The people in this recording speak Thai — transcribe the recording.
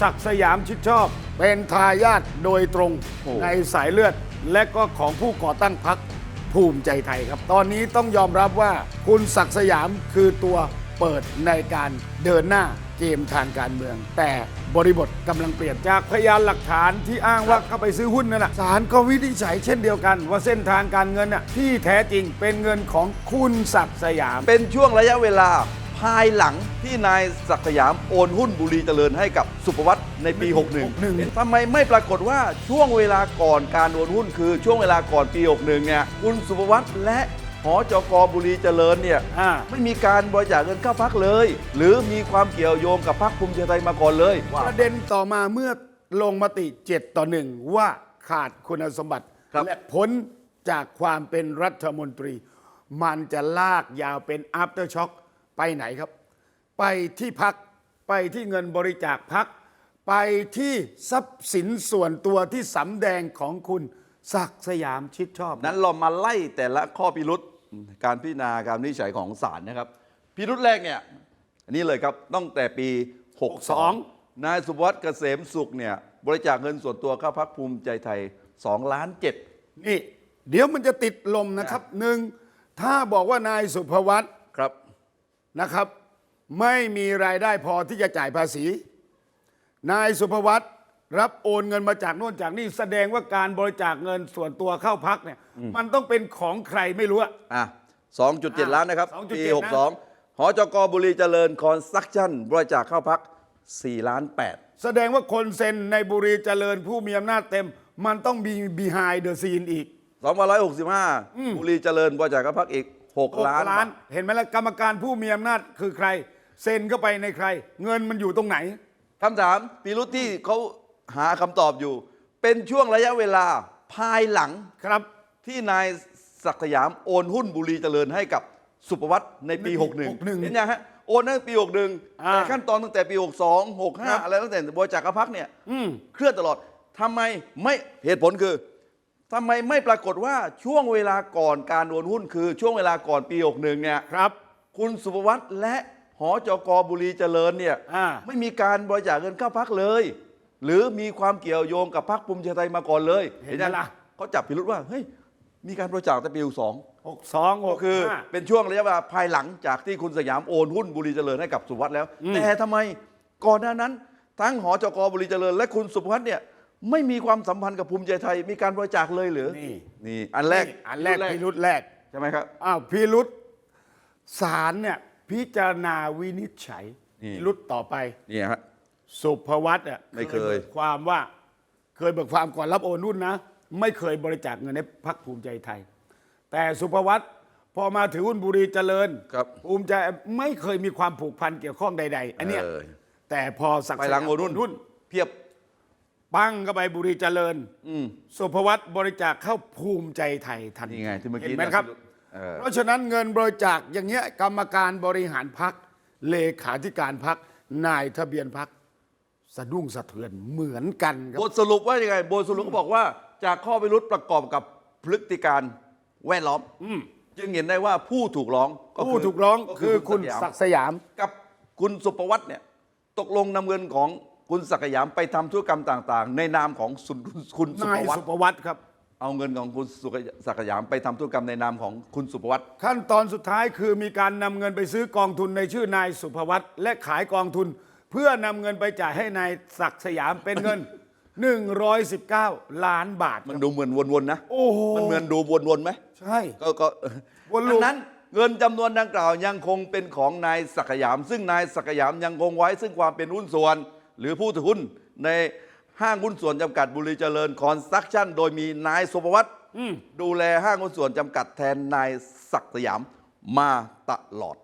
ศักดิ์สยามชิดชอบ เป็นทายาทโดยตรงโอ้ ในสายเลือด และก็ของผู้ก่อตั้งพรรคภูมิใจไทยครับ ตอนนี้ต้องยอมรับว่าคุณศักดิ์สยามคือตัวเปิดในการเดินหน้าเกมทางการเมือง แต่บริบทกำลังเปลี่ยนจากพยานหลักฐานที่อ้างว่าเข้าไปซื้อหุ้นนั่นแหละศาลก็วินิจฉัยเช่นเดียวกัน ว่าเส้นทางการเงินน่ะที่แท้จริงเป็นเงินของคุณศักดิ์สยาม เป็นช่วงระยะเวลาภายหลังที่นายศักดิ์สยามโอนหุ้นบุรีเจริญให้กับสุภวัตในปี 61ทำไมไม่ปรากฏว่าช่วงเวลาก่อนการโอนหุ้น คือช่วงเวลาก่อนปี 61 เนี่ยคุณสุภวัตและหอจกบุรีเจริญเนี่ยอ่าไม่มีการบริจาคเงินเข้าพักเลย หรือมีความเกี่ยวโยงกับพักภูมิใจไทยมาก่อนเลยประเด็นต่อมาเมื่อลงมติ 7 ต่อหนึ่งว่าขาดคุณสมบัติครับและพ้นจากความเป็นรัฐมนตรี มันจะลากยาวเป็น after shock ไปไหนครับ ไปที่พัก ไปที่เงินบริจาคพัก ไปที่ทรัพย์สินส่วนตัวที่สำแดงของคุณศักดิ์สยามชิดชอบ นั้นเรามาไล่แต่ละข้อพิรุษการพิจารณาการวินิจฉัยของศาลนะครับ พิรุษแรกเนี่ยอันนี้เลยครับตั้งแต่ปี 62 นายสุวัสด์เกษมสุขเนี่ยบริจาคเงินส่วนตัวเข้าพักภูมิใจไทย2ล้าน7นี่ เดี๋ยวมันจะติดลมนะครับหนึ่งถ้าบอกว่านายสุภวัตครับ นะครับ ไม่มีรายได้พอที่จะจ่ายภาษี นายสุภวัตรับโอนเงินมาจากโน่นจากนี่แสดงว่าการบริจาคเงินส่วนตัวเข้าพักเนี่ย มันต้องเป็นของใครไม่รู้อะ อะ2.7 ล้านนะครับ2.7ปีนะ 62หอจกบุรีเจริญคอนสตรักชั่นบริจาคเข้าพัก4ล้าน8แสดงว่าคนเซ็นในบุรีเจริญผู้มีอำนาจเต็ม มันต้องมี behind the scene อีก2565 บุรีเจริญบริจาคเข้าพักอีก 6 ล้านล้าน เห็นไหมล่ะกรรมการผู้มีอำนาจคือใคร เซ็นเข้าไปในใคร เงินมันอยู่ตรงไหนคำถามพิรุษที่เขาหาคำตอบอยู่ เป็นช่วงระยะเวลาภายหลังครับ ที่นายศักดิ์สยามโอนหุ้นบุรีเจริญให้กับสุภวัตในปีในปี 61 61เห็นยังฮะโอนตั้งแต่ปี 61 อ่าแต่ขั้นตอนตั้งแต่ปี 62 ครับ65 อะไรตั้งแต่บริจาคเข้าพักเนี่ยอืม เคลื่อนตลอดทำไมไม่เหตุผลคือ ทำไมไม่ปรากฏว่าช่วงเวลาก่อนการโอนหุ้นคือช่วงเวลาก่อนปี61เนี่ยครับ คุณสุภวัตและหอจกบุรีเจริญเนี่ยอ่า ไม่มีการบริจาคเงินเข้าพักเลย หรือมีความเกี่ยวโยงกับพักภูมิใจไทยมาก่อนเลยเห็นไหมล่ะ เขาจับพิรุษว่าเฮ้ยมีการบริจาคแต่ปีสอง62ก็คือ65เป็นช่วงระยะเวลาภายหลังจากที่คุณสยามโอนหุ้นบุรีเจริญให้กับสุวัสด์แล้วแต่ทำไมก่อนหน้านั้น ทั้งหอจกบุรีเจริญ และคุณสุวัสด์เนี่ย ไม่มีความสัมพันธ์กับภูมิใจไทย มีการบริจาคเลยหรือ นี่ นี่ อันแรกอันแรกพิรุษแรกใช่ไหมครับ อ้าวพิรุษศาลเนี่ย พิจารณาวินิจฉัยนี่ พิรุษต่อไปนี่ฮะ สุภวัตอะไม่เคย บิกความว่าเคยเบิกความก่อนรับโอนหุ้นนะ ไม่เคยบริจาคเงินให้พรรคภูมิใจไทย แต่สุภวัตพอมาถือหุ้นบุรีเจริญครับ ภูมิใจไม่เคยมีความผูกพันเกี่ยวข้องใด ๆ อันเนี้ยเออแต่พอสักดิ์ไปหลังสยามโอนหุ้นหุ้นเพียบ ปั้งเข้าไปบุรีเจริญอืมสุภวัตบริจาคเข้าภูมิใจไทยทันทีนี่ไงที่เมื่อกี้เห็นไหมครับเออเพราะฉะนั้นเงินบริจาคอย่างเงี้ยกรรมการบริหารพักเลขาธิการพักนายทะเบียนพักสะดุ้งสะเทือนเหมือนกันครับบทสรุปว่ายังไงบทสรุปก็บอกว่าจากข้อพิรุษประกอบกับพฤติการแวดล้อมจึงเห็นได้ว่าผู้ถูกร้องก็ผู้ถูกร้องก็คือคุณสยามศักดิ์สยามกับคุณสุประวัติเนี่ย ตกลงนำเงินของ คุณศักดิ์สยามไปทำธุรกรรมต่าง ๆ ในนามของสุนคุณสุนายประวัติสุประวัติครับ เอาเงินของคุณสุศักดิ์สยามไปทำธุรกรรมในนามของคุณสุประวัติขั้นตอนสุดท้ายคือมีการนำเงินไปซื้อกองทุนในชื่อนายสุภวัตและขายกองทุน เพื่อนำเงินไปจ่ายให้นายศักดิ์สยามเป็นเงิน 119 ล้านบาทมันดูเหมือนวนๆนะโอ้โห มันเหมือนดูวนๆไหมใช่ ก็ก็วนลูปดังนั้นเงินจำนวนดังกล่าวยังคงเป็นของนายศักดิ์สยาม ซึ่งนายศักดิ์สยามยังคงไว้ซึ่งความเป็นหุ้นส่วน หรือผู้ถือหุ้นในห้างหุ้นส่วนจำกัดบุรีเจริญคอนสตรักชั่น โดยมีนายสุภวัตดูแลห้างหุ้นส่วนจำกัดแทนนายศักดิ์สยามมาตลอด